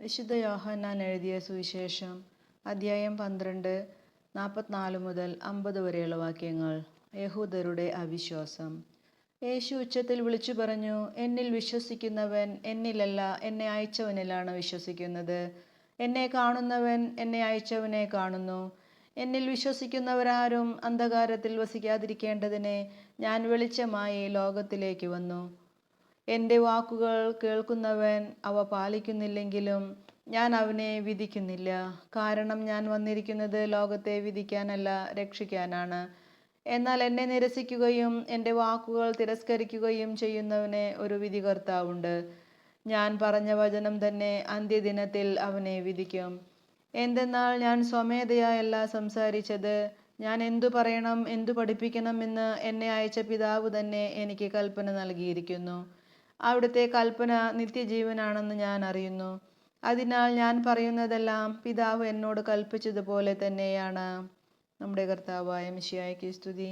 വിശുദ്ധ യോഹന്നാൻ എഴുതിയ സുവിശേഷം അധ്യായം പന്ത്രണ്ട് നാൽപ്പത്തിനാല് മുതൽ അമ്പത് വരെയുള്ള വാക്യങ്ങൾ. യഹൂദരുടെ അവിശ്വാസം. യേശു ഉച്ചത്തിൽ വിളിച്ചു പറഞ്ഞു എന്നിൽ വിശ്വസിക്കുന്നവൻ എന്നിലല്ല എന്നെ അയച്ചവനിലാണ് വിശ്വസിക്കുന്നത്. എന്നെ കാണുന്നവൻ എന്നെ അയച്ചവനെ കാണുന്നു. എന്നിൽ വിശ്വസിക്കുന്നവരാരും അന്ധകാരത്തിൽ വസിക്കാതിരിക്കേണ്ടതിനെ ഞാൻ വെളിച്ചമായി ലോകത്തിലേക്ക് വന്നു. എന്റെ വാക്കുകൾ കേൾക്കുന്നവൻ അവ പാലിക്കുന്നില്ലെങ്കിലും ഞാൻ അവനെ വിധിക്കുന്നില്ല. കാരണം ഞാൻ വന്നിരിക്കുന്നത് ലോകത്തെ വിധിക്കാനല്ല രക്ഷിക്കാനാണ്. എന്നാൽ എന്നെ നിരസിക്കുകയും എന്റെ വാക്കുകൾ തിരസ്കരിക്കുകയും ചെയ്യുന്നവനെ ഒരു വിധികർത്താവുണ്ട്. ഞാൻ പറഞ്ഞ വചനം തന്നെ അന്ത്യദിനത്തിൽ അവനെ വിധിക്കും. എന്തെന്നാൽ ഞാൻ സ്വമേധയായല്ല സംസാരിച്ചത്. ഞാൻ എന്തു പറയണം എന്തു പഠിപ്പിക്കണം എന്ന് എന്നെ അയച്ച പിതാവ് തന്നെ എനിക്ക് കൽപ്പന നൽകിയിരിക്കുന്നു. അവിടുത്തെ കൽപ്പന നിത്യജീവനാണെന്ന് ഞാൻ അറിയുന്നു. അതിനാൽ ഞാൻ പറയുന്നതെല്ലാം പിതാവ് എന്നോട് കൽപ്പിച്ചതുപോലെ തന്നെയാണ്. നമ്മുടെ കർത്താവായ മിശിയായ്ക്ക് സ്തുതി.